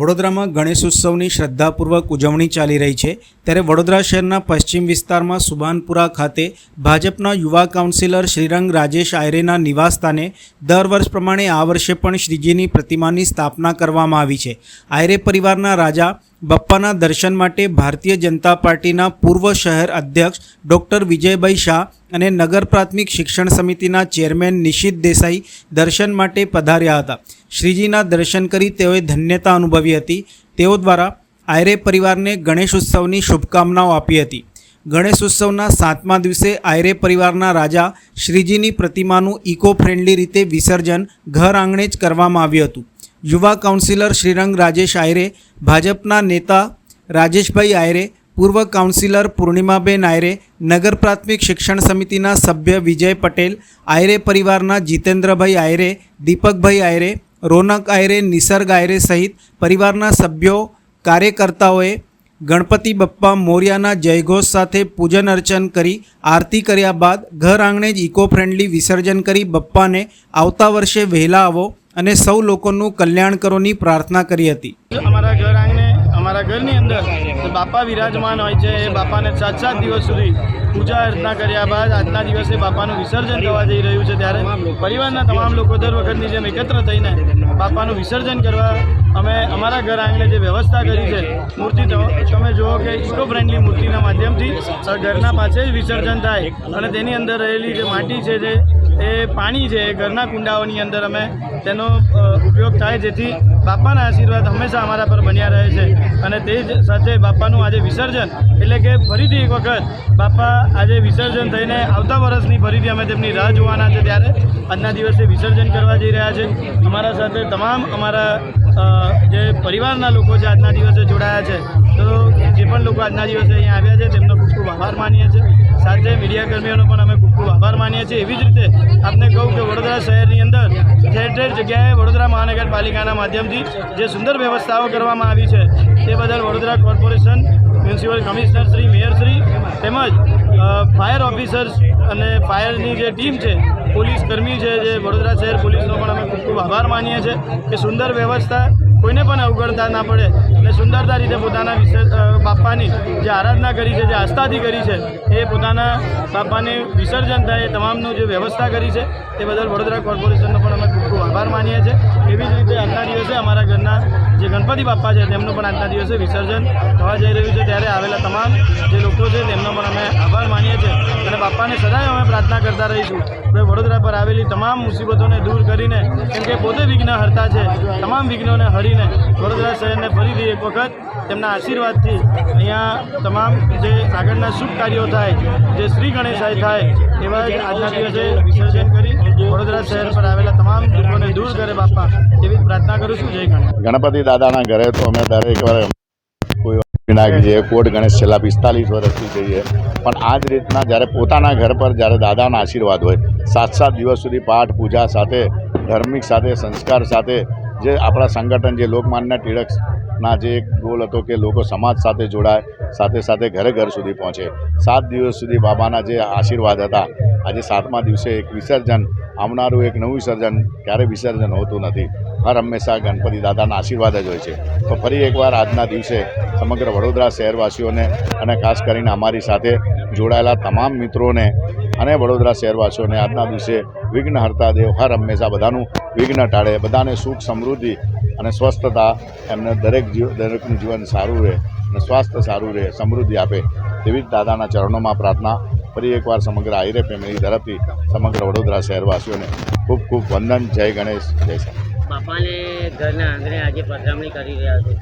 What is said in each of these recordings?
વડોદરામાં ગણેશ ઉત્સવની શ્રદ્ધાપૂર્વક ઉજવણી ચાલી રહી છે. ત્યારે વડોદરા શહેરના પશ્ચિમ વિસ્તારમાં સુભાનપુરા ખાતે ભાજપના યુવા કાઉન્સિલર શ્રીરંગ રાજેશ આયરેના નિવાસસ્થાને દર વર્ષ પ્રમાણે આ વર્ષે પણ શ્રીજીની પ્રતિમાની સ્થાપના કરવામાં આવી છે. આયરે પરિવારના રાજા બપ્પાના દર્શન માટે ભારતીય જનતા પાર્ટીના પૂર્વ શહેર અધ્યક્ષ ડૉક્ટર વિજયભાઈ શાહ અને નગર પ્રાથમિક શિક્ષણ સમિતિના ચેરમેન નિશિત દેસાઈ દર્શન માટે પધાર્યા હતા. શ્રીજીના દર્શન કરી તેઓએ ધન્યતા અનુભવી હતી. તેઓ દ્વારા આયરે પરિવારને ગણેશ ઉત્સવની શુભકામનાઓ આપી હતી. ગણેશ ઉત્સવના સાતમા દિવસે આયરે પરિવારના રાજા શ્રીજીની પ્રતિમાનું ઇકો ફ્રેન્ડલી રીતે વિસર્જન ઘર આંગણે જ કરવામાં આવ્યું હતું. યુવા કાઉન્સિલર શ્રીરંગ રાજેશ આયરે, ભાજપના નેતા રાજેશભાઈ આયરે, પૂર્વ કાઉન્સિલર પૂર્ણિમાબેન આયરે, નગર પ્રાથમિક શિક્ષણ સમિતિના સભ્ય વિજય પટેલ, આયરે પરિવારના જીતેન્દ્રભાઈ આયરે, દીપકભાઈ આયરે, રોનક આયરે, નિસર્ગ આયરે સહિત પરિવારના સભ્યો, કાર્યકર્તાઓએ ગણપતિ બપ્પા મોર્યાના જયઘોષ સાથે પૂજન અર્ચન કરી, આરતી કર્યા બાદ ઘર આંગણે જ ઇકો ફ્રેન્ડલી વિસર્જન કરી બપ્પાને આવતા વર્ષે વહેલા આવો. અને સૌ લોકોનું કલ્યાણ કરોની પ્રાર્થના કરી હતી. અમારા ઘર આંગણે, અમારા ઘરની અંદર બાપા વિરાજમાન હોય છે, એ બાપાને સાત સાત દિવસ સુધી પૂજા અર્ચના કર્યા બાદ આજના દિવસે બાપાનું વિસર્જન થવા જઈ રહ્યું છે ત્યારે પરિવારના તમામ લોકો દર વખતની જેમ એકત્ર થઈને બાપાનું વિસર્જન કરવા અમે અમારા ઘર આંગણે જે વ્યવસ્થા કરી છે, મૂર્તિ તમે જુઓ કે ઇકો ફ્રેન્ડલી મૂર્તિના માધ્યમથી ઘરના પાસે જ વિસર્જન થાય અને તેની અંદર રહેલી જે માટી છે જે એ પાણી છે ઘરના કુંડાઓની અંદર અમે તેનો ઉપયોગ થાય જેથી બાપાના આશીર્વાદ હંમેશા અમારા પર બન્યા રહે છે. અને તે જ સાથે બાપાનું આજે વિસર્જન, એટલે કે ફરીથી એક વખત બાપા આજે વિસર્જન થઈને આવતા વર્ષની ફરીથી અમે તેમની રાહ જોવાના છે ત્યારે આજના દિવસે વિસર્જન કરવા જઈ રહ્યા છે. અમારા સાથે તમામ અમારા જે પરિવારના લોકો છે આજના દિવસે જોડાયા છે. તો જે પણ લોકો આજના દિવસે અહીંયા આવ્યા છે, તેમનો ખૂબ ખૂબ આભાર માનીએ છીએ. સાથે મીડિયા કર્મીઓનો પણ અમે ખૂબ ખૂબ આભાર માનીએ છીએ. એવી જ રીતે આપને કહું કે વડોદરા શહેરની અંદર ઠેર ઠેર જગ્યાએ વડોદરા મહાનગરપાલિકાના માધ્યમથી જે સુંદર વ્યવસ્થાઓ કરવામાં આવી છે, તે બદલ Vadodara corporation, municipal commissioner Shri, mayor Shri તેમજ ફાયર ઓફિસર્સ અને ફાયરની જે ટીમ છે, પોલીસ કર્મી છે જે વડોદરા શહેર પોલીસનો પણ અમે ખૂબ ખૂબ આભાર માનીએ છીએ કે સુંદર વ્યવસ્થા કોઈને પણ અવગણતા ના પડે અને સુંદરતા રીતે પોતાના વિશેષ બાપાની જે આરાધના કરી છે, જે આસ્થાથી કરી છે, એ પોતાના બાપાને વિસર્જન થાય એ તમામનું જે વ્યવસ્થા કરી છે, તે બદલ વડોદરા કોર્પોરેશનનો પણ અમે ખૂબ ખૂબ આભાર માનીએ છીએ. એવી જ રીતે આજના ગણપતિ બાપા છે, તેમનું પણ આજના દિવસે વિસર્જન થવા જઈ રહ્યું છે. ત્યારે આવેલા તમામ જે લોકો છે, તેમનો પણ અમે આભાર માનીએ છીએ. અને બાપાને સદાય અમે પ્રાર્થના કરતા રહીશું કે વડોદરા પર આવેલી તમામ મુસીબતોને દૂર કરીને, કેમ કે પોતે વિઘ્ન હરતા છે, તમામ વિઘ્નોને હરીને વડોદરા શહેરને ફરીથી એક વખત તેમના આશીર્વાદથી અહીંયા તમામ જે આગળના શુભ કાર્યો થાય, જે શ્રી ગણેશાય થાય, એવા જ આજના દિવસે વિસર્જન કરી વડોદરા શહેર પર આવેલા તમામ દુઃખોને દૂર કરે બાપા, એવી પ્રાર્થના કરું છું. જય ગણેશ. ગણપતિ દાદાના ઘરે તો અમે દરેક વાર કોઈ નાખી જઈએ કોટ ગણેશ છેલ્લા પિસ્તાલીસ વર્ષથી જઈએ પણ આ જ રીતના જ્યારે પોતાના ઘર પર જ્યારે દાદાના આશીર્વાદ હોય, સાત સાત દિવસ સુધી પાઠ પૂજા સાથે, ધાર્મિક સાથે, સંસ્કાર સાથે જે આપણા સંગઠન, જે લોકમાન્ય ટિળકના જે એક ગોલ હતો કે લોકો સમાજ સાથે જોડાય, સાથે સાથે ઘરે ઘર સુધી પહોંચે. સાત દિવસ સુધી બાબાના જે આશીર્વાદ હતા, આજે સાતમા દિવસે એક વિસર્જન, આવનારું એક નવું વિસર્જન ક્યારે વિસર્જન હોતું નથી. હર હંમેશા ગણપતિ દાદાના આશીર્વાદ જ હોય છે. તો ફરી એકવાર આજના દિવસે સમગ્ર વડોદરા શહેરવાસીઓને અને ખાસ કરીને અમારી સાથે જોડાયેલા તમામ મિત્રોને અને વડોદરા શહેરવાસીઓને આજના દિવસે વિઘ્ન હરતા દેવ હર હંમેશા બધાનું વિઘ્ન ટાળે બધાને સુખ સમૃદ્ધિ અને સ્વસ્થતા એમને દરેક જીવ દરેકનું જીવન સારું રહે અને સ્વાસ્થ્ય સારું રહે સમૃદ્ધિ આપે તેવી જ દાદાના ચરણોમાં પ્રાર્થના ફરી એકવાર સમગ્ર આઈરે ફેમિલી તરફથી સમગ્ર વડોદરા શહેરવાસીઓને ખૂબ ખૂબ વંદન. જય ગણેશ જય સાહેબ બાપાને ઘરના આંગણે આજે પધરામણી કરી રહ્યા છો.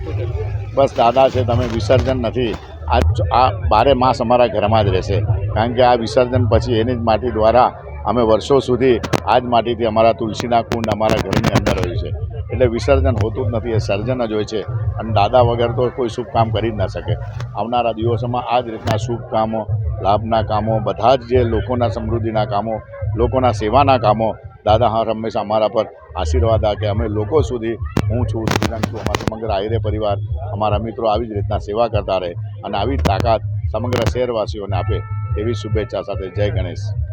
બસ દાદા છે તમે વિસર્જન નથી. આ આ બારે માસ અમારા ઘરમાં જ રહેશે. કારણ કે આ વિસર્જન પછી એની જ માટી દ્વારા અમે વર્ષો સુધી આ જ માટીથી અમારા તુલસીના કુંડ અમારા ઘરની અંદર હોય છે. એટલે વિસર્જન હોતું જ નથી, એ સર્જન જ હોય છે. અને દાદા વગર તો કોઈ શુભ કામ કરી જ ના શકે. આવનારા દિવસોમાં આ જ રીતના શુભ કામો, લાભના કામો, બધા જ જે લોકોના સમૃદ્ધિના કામો, લોકોના સેવાના કામો, દાદા હા હંમેશા અમારા પર આશીર્વાદ આ કે અમે લોકો સુધી હું છું શ્રીરંગ છું, અમારા સમગ્ર આયરે પરિવાર, અમારા મિત્રો આવી જ રીતના સેવા કરતા રહે અને આવી તાકાત સમગ્ર શહેરવાસીઓને આપે. એવી શુભેચ્છા સાથે જય ગણેશ.